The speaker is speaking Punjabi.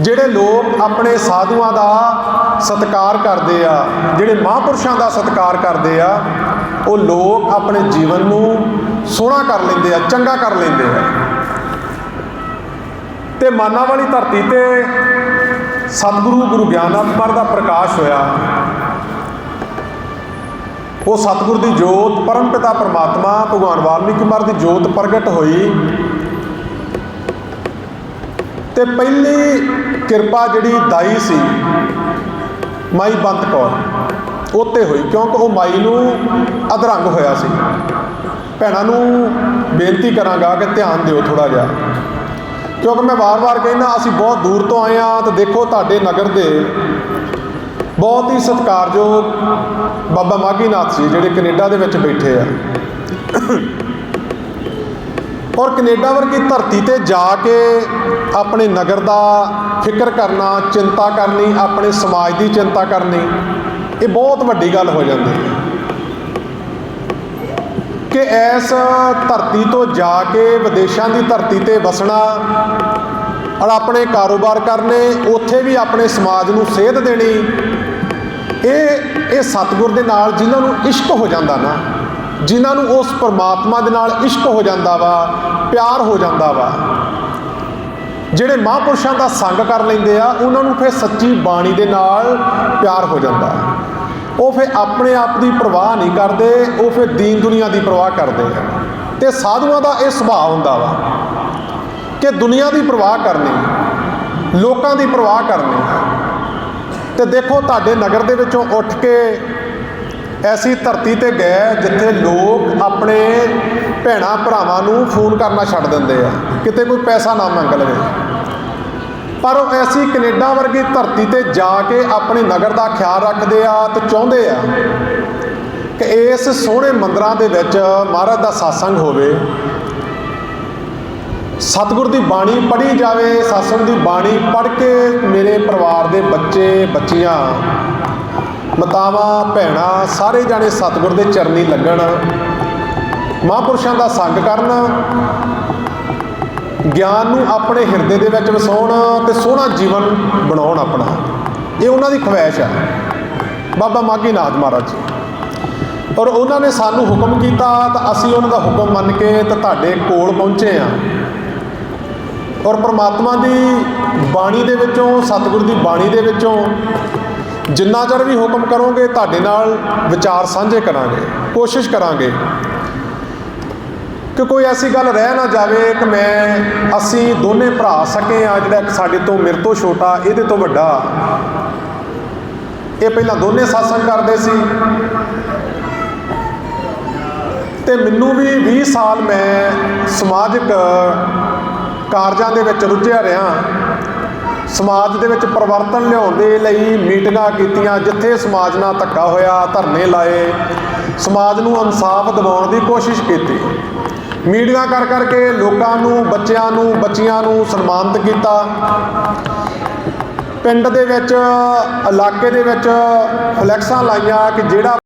ਜਿਹੜੇ ਲੋਕ ਆਪਣੇ ਸਾਧੂਆਂ ਦਾ ਸਤਿਕਾਰ ਕਰਦੇ ਆ, ਜਿਹੜੇ ਮਹਾਂਪੁਰਸ਼ਾਂ ਦਾ ਸਤਿਕਾਰ ਕਰਦੇ ਆ, ਉਹ ਲੋਕ ਆਪਣੇ ਜੀਵਨ ਨੂੰ ਸੋਹਣਾ ਕਰ ਲੈਂਦੇ ਆ, ਚੰਗਾ ਕਰ ਲੈਂਦੇ ਆ। ਤੇ ਮਾਨਾ ਵਾਲੀ ਧਰਤੀ ਤੇ ਸਤਿਗੁਰੂ ਗੁਰੂ ਗਿਆਨਨਾਥ ਮਹਾਰਾਜ ਦਾ ਪ੍ਰਕਾਸ਼ ਹੋਇਆ। ਉਹ ਸਤਿਗੁਰ ਦੀ ਜੋਤ, ਪਰਮ ਪਿਤਾ ਪਰਮਾਤਮਾ, ਭਗਵਾਨ ਵਾਲਮੀਕੀ ਮਹਾਰਾਜ ਦੀ ਜੋਤ ਪ੍ਰਗਟ ਹੋਈ। ਤੇ ਪਹਿਲੀ ਕਿਰਪਾ ਜਿਹੜੀ ਦਾਈ ਸੀ, ਮਾਈ ਬੰਤ ਕੌਰ, ਉੱਤੇ ਹੋਈ, ਕਿਉਂਕਿ ਉਹ ਮਾਈ ਨੂੰ ਅਧਰੰਗ ਹੋਇਆ ਸੀ। ਭੈਣਾਂ ਨੂੰ ਬੇਨਤੀ ਕਰਾਂਗਾ ਕਿ ਧਿਆਨ ਦਿਓ ਥੋੜਾ ਜਿਹਾ। ਕਿਉਂਕਿ ਮੈਂ ਵਾਰ-ਵਾਰ ਕਹਿੰਦਾ, ਅਸੀਂ ਬਹੁਤ ਦੂਰ ਤੋਂ ਆਏ ਆ ਤੇ ਦੇਖੋ ਤੁਹਾਡੇ ਨਗਰ ਦੇ ਬਹੁਤ ਹੀ ਸਤਿਕਾਰਯੋਗ ਬਾਬਾ ਮਾਗੀ ਨਾਥ ਜੀ, ਜਿਹੜੇ ਕੈਨੇਡਾ ਦੇ ਵਿੱਚ ਬੈਠੇ ਆ। ਔਰ ਕੈਨੇਡਾ ਵਰਗੀ ਧਰਤੀ ਤੇ ਜਾ ਕੇ ਆਪਣੇ ਨਗਰ ਦਾ ਫਿਕਰ ਕਰਨਾ, ਚਿੰਤਾ ਕਰਨੀ, ਆਪਣੇ ਸਮਾਜ ਦੀ ਚਿੰਤਾ ਕਰਨੀ, ਇਹ ਬਹੁਤ ਵੱਡੀ ਗੱਲ ਹੋ ਜਾਂਦੀ ਹੈ। ਕਿ ਇਸ ਧਰਤੀ ਤੋਂ ਜਾ ਕੇ ਵਿਦੇਸ਼ਾਂ ਦੀ ਧਰਤੀ ਤੇ ਵਸਣਾ ਔਰ ਆਪਣੇ ਕਾਰੋਬਾਰ ਕਰਨੇ, ਉੱਥੇ ਵੀ ਆਪਣੇ ਸਮਾਜ ਨੂੰ ਸੇਧ ਦੇਣੀ, ਇਹ ਇਹ ਸਤਿਗੁਰ ਦੇ ਨਾਲ ਜਿਨ੍ਹਾਂ ਨੂੰ ਇਸ਼ਕ ਹੋ ਜਾਂਦਾ ਨਾ ਜਿਨ੍ਹਾਂ ਨੂੰ ਉਸ ਪਰਮਾਤਮਾ ਦੇ ਨਾਲ ਇਸ਼ਕ ਹੋ ਜਾਂਦਾ ਵਾ, ਪਿਆਰ ਹੋ ਜਾਂਦਾ ਵਾ। ਜਿਹੜੇ ਮਹਾਂਪੁਰਸ਼ਾਂ ਦਾ ਸੰਗ ਕਰ ਲੈਂਦੇ ਆ, ਉਹਨਾਂ ਨੂੰ ਫਿਰ ਸੱਚੀ ਬਾਣੀ ਦੇ ਨਾਲ ਪਿਆਰ ਹੋ ਜਾਂਦਾ। ਉਹ ਫਿਰ ਆਪਣੇ ਆਪ ਦੀ ਪਰਵਾਹ ਨਹੀਂ ਕਰਦੇ, ਉਹ ਫਿਰ ਦੀਨ ਦੁਨੀਆ ਦੀ ਪਰਵਾਹ ਕਰਦੇ ਆ। ਤੇ ਸਾਧੂਆਂ ਦਾ ਇਹ ਸੁਭਾਅ ਹੁੰਦਾ ਵਾ ਕਿ ਦੁਨੀਆ ਦੀ ਪਰਵਾਹ ਕਰਨੀ, ਲੋਕਾਂ ਦੀ ਪਰਵਾਹ ਕਰਨੀ। ਤੇ ਦੇਖੋ, ਤੁਹਾਡੇ ਨਗਰ ਦੇ ਵਿੱਚੋਂ ਉੱਠ ਕੇ ਐਸੀ ਧਰਤੀ ਤੇ ਗਏ ਜਿੱਥੇ ਲੋਕ ਆਪਣੇ ਭੈਣਾ ਭਰਾਵਾਂ ਨੂੰ ਫੋਨ ਕਰਨਾ ਛੱਡ ਦਿੰਦੇ ਆ। ਕਿਤੇ ਕੋਈ ਪੈਸਾ ਨਾ ਮੰਗ ਲਵੇ। ਪਰ ਉਹ ਐਸੀ ਕੈਨੇਡਾ ਵਰਗੀ ਧਰਤੀ ਤੇ ਜਾ ਕੇ ਆਪਣੇ ਨਗਰ ਦਾ ਖਿਆਲ ਰੱਖਦੇ ਆ ਤੇ ਚਾਹੁੰਦੇ ਆ ਕਿ ਇਸ ਸੋਹਣੇ ਮੰਦਰਾਂ ਦੇ ਵਿੱਚ ਮਹਾਰਾਜ ਦਾ satsang ਹੋਵੇ। ਸਤਿਗੁਰ ਦੀ ਬਾਣੀ ਪੜ੍ਹੀ ਜਾਵੇ, satsang ਦੀ ਬਾਣੀ ਪੜ੍ਹ ਕੇ ਮੇਰੇ ਪਰਿਵਾਰ ਦੇ ਬੱਚੇ, ਬੱਚੀਆਂ ਮਾਤਾਵਾਂ, ਭੈਣਾਂ, ਸਾਰੇ ਜਾਣੇ ਸਤਿਗੁਰ ਦੇ ਚਰਨੀ ਲੱਗਣ। ਮਹਾਂਪੁਰਸ਼ਾਂ ਦਾ ਸੰਗ ਕਰਨ। ਗਿਆਨ ਨੂੰ ਆਪਣੇ ਹਿਰਦੇ ਦੇ ਵਿੱਚ ਵਸਾਉਣ ਤੇ ਸੋਹਣਾ ਜੀਵਨ ਬਣਾਉਣ ਆਪਣਾ। ਇਹ ਉਹਨਾਂ ਦੀ ਖਵਾਇਸ਼ ਆ। ਬਾਬਾ ਮਾਗੀ ਨਾਥ ਮਹਾਰਾਜ ਜੀ। ਔਰ ਉਹਨਾਂ ਨੇ ਸਾਨੂੰ ਹੁਕਮ ਕੀਤਾ ਤਾਂ ਅਸੀਂ ਉਹਨਾਂ ਦਾ ਹੁਕਮ ਮੰਨ ਕੇ ਤੇ ਤੁਹਾਡੇ ਕੋਲ ਪਹੁੰਚੇ ਆ ਔਰ ਪ੍ਰਮਾਤਮਾ ਦੀ ਬਾਣੀ ਦੇ ਵਿੱਚੋਂ, ਸਤਿਗੁਰ ਦੀ ਬਾਣੀ ਦੇ ਵਿੱਚੋਂ ਜਿੰਨਾ ਚਿਰ ਵੀ ਹੁਕਮ ਕਰੋਗੇ, ਤੁਹਾਡੇ ਨਾਲ ਵਿਚਾਰ ਸਾਂਝੇ ਕਰਾਂਗੇ, ਕੋਸ਼ਿਸ਼ ਕਰਾਂਗੇ ਕਿ ਕੋਈ ਐਸੀ ਗੱਲ ਰਹਿ ਨਾ ਜਾਵੇ ਕਿ ਮੈਂ, ਅਸੀਂ ਦੋਨੇ ਭਰਾ ਸਕੇ ਆ ਜਿਹੜਾ ਸਾਡੇ ਤੋਂ ਮੇਰੇ ਤੋਂ ਛੋਟਾ, ਇਹਦੇ ਤੋਂ ਵੱਡਾ। ਇਹ ਪਹਿਲਾਂ ਦੋਨੇ satsang ਕਰਦੇ ਸੀ। ਤੇ ਮੈਨੂੰ ਵੀ 20 ਸਾਲ ਮੈਂ ਸਮਾਜਿਕ ਕਾਰਜਾਂ ਦੇ ਵਿੱਚ ਰੁੱਝਿਆ ਰਿਹਾ। ਸਮਾਜ ਦੇ ਵਿੱਚ ਪਰਿਵਰਤਨ ਲਿਆਉਣ ਦੇ ਲਈ ਮੀਟਿੰਗਾਂ ਕੀਤੀਆਂ, ਜਿੱਥੇ ਸਮਾਜ ਨਾਲ ਧੱਕਾ ਹੋਇਆ, ਧਰਨੇ ਲਾਏ। ਸਮਾਜ ਨੂੰ ਇਨਸਾਫ ਦਿਵਾਉਣ ਦੀ ਕੋਸ਼ਿਸ਼ ਕੀਤੀ। ਮੀਟਿੰਗਾਂ ਕਰ ਕਰਕੇ ਲੋਕਾਂ ਨੂੰ, ਬੱਚਿਆਂ ਨੂੰ, ਬੱਚੀਆਂ ਨੂੰ ਸਨਮਾਨਿਤ ਕੀਤਾ। ਪਿੰਡ ਦੇ ਵਿੱਚ, ਇਲਾਕੇ ਦੇ ਵਿੱਚ ਫਲੈਕਸਾਂ ਲਾਈਆਂ ਕਿ ਜਿਹੜਾ